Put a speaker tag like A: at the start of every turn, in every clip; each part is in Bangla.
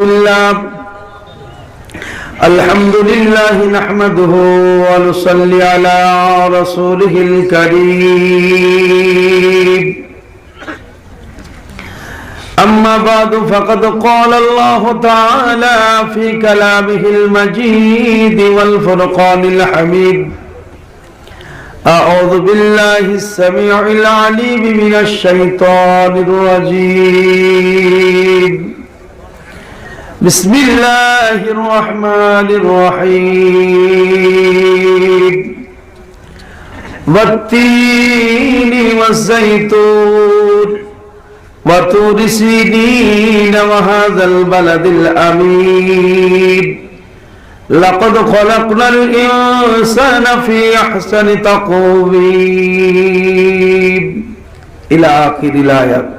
A: الله الحمد لله نحمده ونصلي على رسوله الكريم أما بعد فقد قال الله تعالى في كلامه المجيد والفرقان الحميد أعوذ بالله السميع العليم من الشيطان الرجيم بسم الله الرحمن الرحيم. والتين والزيتون وطور سيدين وهذا البلد الأمين. لقد خلقنا الإنسان في أحسن تقويم. إلى آخر الآية.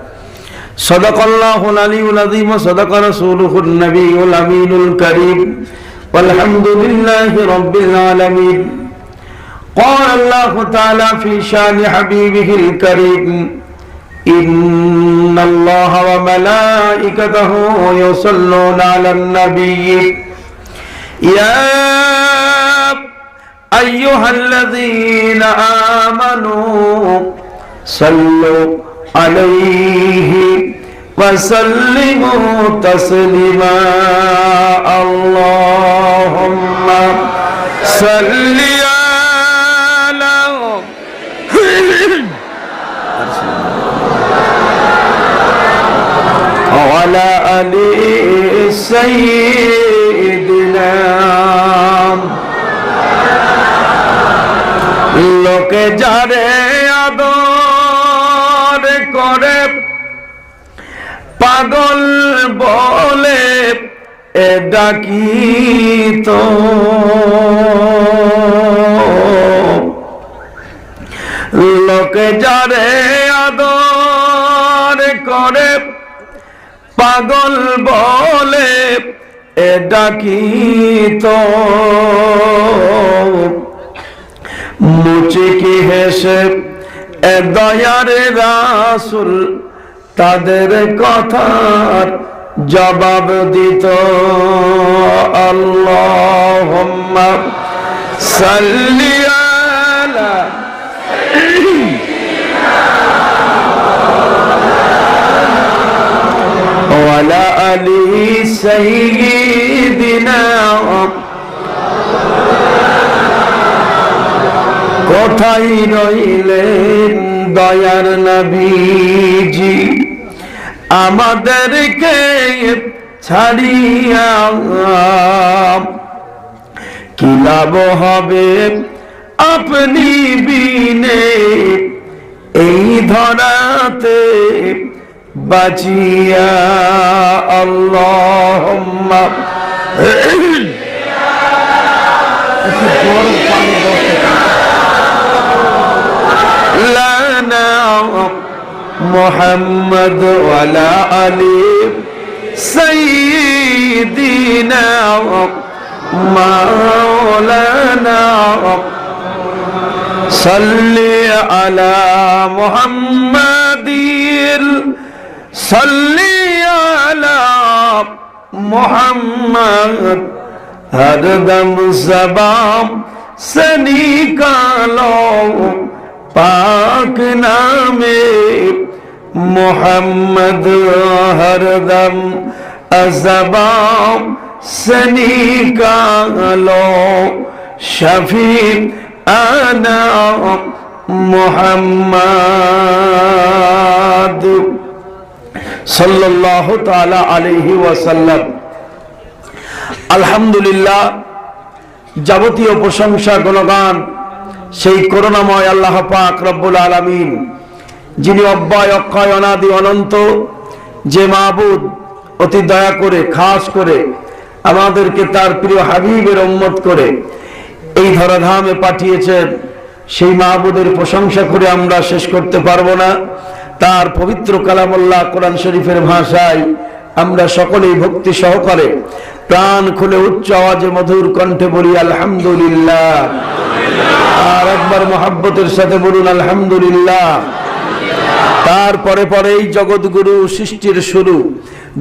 A: صدق الله العلي العظيم وصدق رسوله النبي الأمين الكريم والحمد لله رب العالمين قال الله تعالى في شان حبيبه الكريم إن الله وملائكته يصلون على النبي يا أيها الذين آمنوا صلوا عليه وسلموا تسليما اللهم صل على وعلى آل سيدنا লোকে যারে পাগল বলে এ ডাকি তো। লোকে যারে আদর করে, পাগল বলে এ ডাকি তো। মুচিকি হেসে, এ দয়ার রাসুল তাদের কথার জবাব দিত আল্লাহ সাল্লি আলা وعلى آله سيدنا কোথায় রইলেন দয়ার নবীজি আমাদেরকে ছাড়িয়া কি লাভ হবে আপনি বিনে এই ধরাতে বাঁচিয়া আল্লাহ محمد ولا علي سيدنا مولانا. صل على محمد صل على محمد. ہر دم زبان سے نکالو پاک نامے محمد ہر دم ازبام سنی کالو شفیق آنا محمد صلی اللہ تعالیٰ علیہ وسلم الحمدللہ جبتی و আলহামদুলিল্লাহ گنگان প্রশংসা کرنا مو یا اللہ پاک رب العالمین যিনি অব্যয়, অক্ষয়, অনাদি, অনন্ত, যে মাহবুদ অতি দয়া করে, খাস করে আমাদেরকে তার প্রিয় হাবিবের উম্মত করে এই ধরাধামে পাঠিয়েছেন, সেই মাহবুদের প্রশংসা করে আমরা শেষ করতে পারব না। তার পবিত্র কালামুল্লাহ কোরআন শরীফের ভাষায় আমরা সকলেই ভক্তি সহকারে প্রাণ খুলে উচ্চ আওয়াজে মধুর কণ্ঠে বলি, আলহামদুলিল্লাহ। আর একবার মোহাব্বতের সাথে বলুন, আলহামদুলিল্লাহ। তারপরে পরেই জগৎগুরু সৃষ্টির শুরু।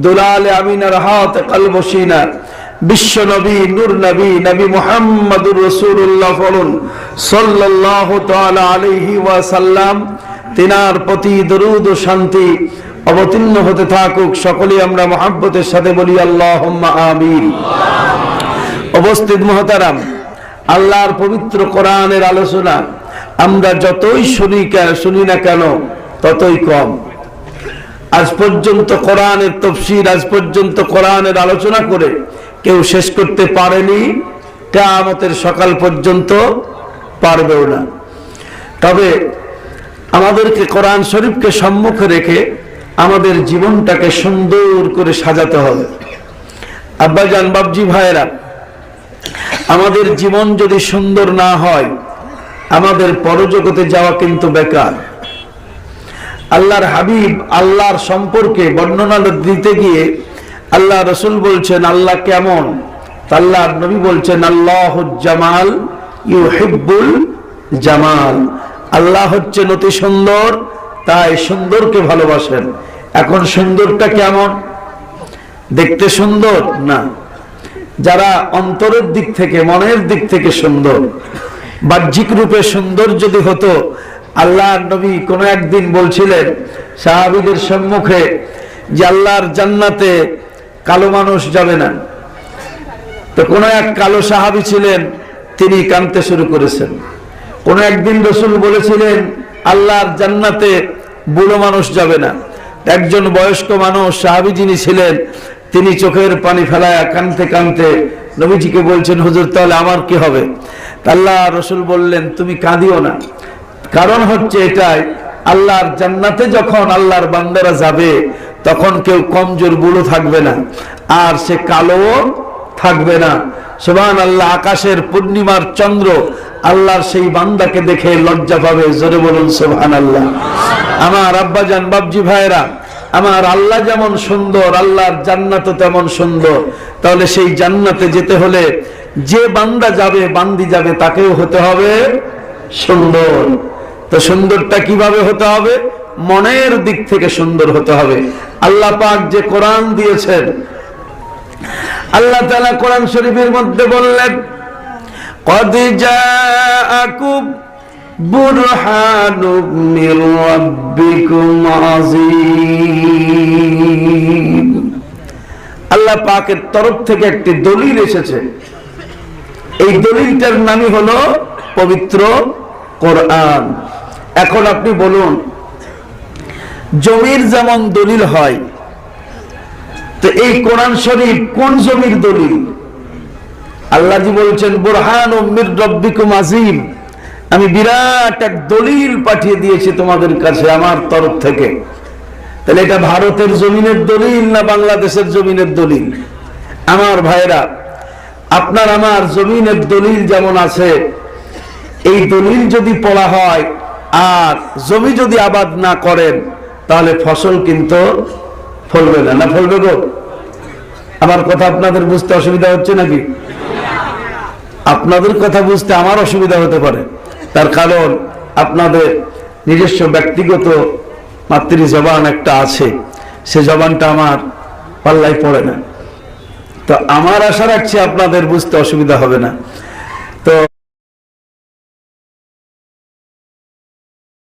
A: দুলালে আমিনার হাত কালবসিনা বিশ্ব নবী, নূর নবী নবী মুহাম্মদুর রসুল্লাহ ফলুন সাল্লাল্লাহু তাআলা আলাইহি ওয়াসাল্লাম, তিনার প্রতি দরুদ ও শান্তি অবতীর্ণ হতে থাকুক। সকলেই আমরা মহাব্বতের সাথে বলি আল্লাহ আমিন। উপস্থিত মহতারাম, আল্লাহর পবিত্র কোরআনের আলোচনা আমরা যতই শুনি শুনি না কেন ততই কম। আজ পর্যন্ত কোরআনের তফসির আজ পর্যন্ত কোরআনের আলোচনা করে কেউ শেষ করতে পারেনি, কেয়ামতের সকাল পর্যন্ত পারবেও না। তবে আমাদেরকে কোরআন শরীফকে সম্মুখে রেখে আমাদের জীবনটাকে সুন্দর করে সাজাতে হবে। আব্বাজান বাবজি ভাইয়েরা, আমাদের জীবন যদি সুন্দর না হয়, আমাদের পরজগতে যাওয়া কিন্তু বেকার। আল্লাহর হাবিব আল্লাহর সম্পর্কে বর্ণনা দিতে গিয়ে আল্লাহ রসুল বলছেন, আল্লাহ কেমন? আল্লাহর নবী বলছেন, আল্লাহ জামাল ইউ হিব্বুল জামাল। আল্লাহ হচ্ছে অতি সুন্দর, তাই সুন্দরকে ভালোবাসেন। এখন সুন্দরটা কেমন? দেখতে সুন্দর না? যারা অন্তরের দিক থেকে, মনের দিক থেকে সুন্দর, বাহ্যিক রূপে সুন্দর যদি হতো আল্লাহ নবী কোনো একদিন বলছিলেন সাহাবিদের সম্মুখে যে আল্লাহর জান্নাতে কালো মানুষ যাবে না। তো কোন এক কালো সাহাবি ছিলেন, তিনি কানতে শুরু করেছেন। কোন একদিন রসুল বলেছিলেন, আল্লাহর জান্নাতে বুড়ো মানুষ যাবে না। একজন বয়স্ক মানুষ, সাহাবি যিনি ছিলেন, তিনি চোখের পানি ফেলায় কানতে কানতে নবীজিকে বলছেন, হুজুর, তাহলে আমার কি হবে? আল্লাহ রসুল বললেন, তুমি কাঁদিও না। কারণ হচ্ছে এটাই, আল্লাহর জান্নাতে যখন আল্লাহর বান্দারা যাবে, তখন কেউ কমজোর বুড়ো থাকবে না, আর সে কালো থাকবে না। সুবহান আল্লাহ আকাশের পূর্ণিমার চন্দ্র আল্লাহর সেই বান্দাকে দেখে লজ্জা পাবে, জোরে বলুন সুবহান আল্লাহ আমার আব্বাজান বাবজি ভাইরা আমার আল্লাহ যেমন সুন্দর, আল্লাহর জান্নাত তেমন সুন্দর। তাহলে সেই জান্নাতে যেতে হলে যে বান্দা যাবে, বান্দি যাবে, তাকেও হতে হবে সুন্দর। তো সুন্দরটা কীভাবে হতে হবে? মনের দিক থেকে সুন্দর হতে হবে। আল্লাহ পাক যে কোরআন দিয়েছেন, আল্লাহ তালা কোরআন শরীফের মধ্যে বললেন আল্লাহ পাকের তরফ থেকে একটি দলিল এসেছে। এই দলিলটার নামই হলো পবিত্র কোরআন। এখন আপনি বলুন, জমির যেমন দলিল হয়, তো এই কোরআন শরীফ কোন জমির দলিল? আল্লাহজি বলছেন বুরহান আমি বিরাট এক দলিল পাঠিয়ে দিয়েছি তোমাদের কাছে, আমার তরফ থেকে। তাহলে এটা ভারতের জমিনের দলিল না বাংলাদেশের জমিনের দলিল? আমার ভাইরা আপনার আমার জমিনের দলিল যেমন আছে, এই দলিল যদি পড়া হয় আর জমি যদি আবাদ না করেন, তাহলে ফসল কিন্তু ফলবে না। না ফলবে গো আমার কথা আপনাদের বুঝতে অসুবিধা হচ্ছে নাকি? আপনাদের কথা বুঝতে আমার অসুবিধা হতে পারে। তার কারণ আপনাদের নিজস্ব ব্যক্তিগত মাতৃ জবান একটা আছে। সে জবানটা আমার পাল্লায় পড়ে না। তো আমার আশা রাখছি আপনাদের বুঝতে অসুবিধা হবে না।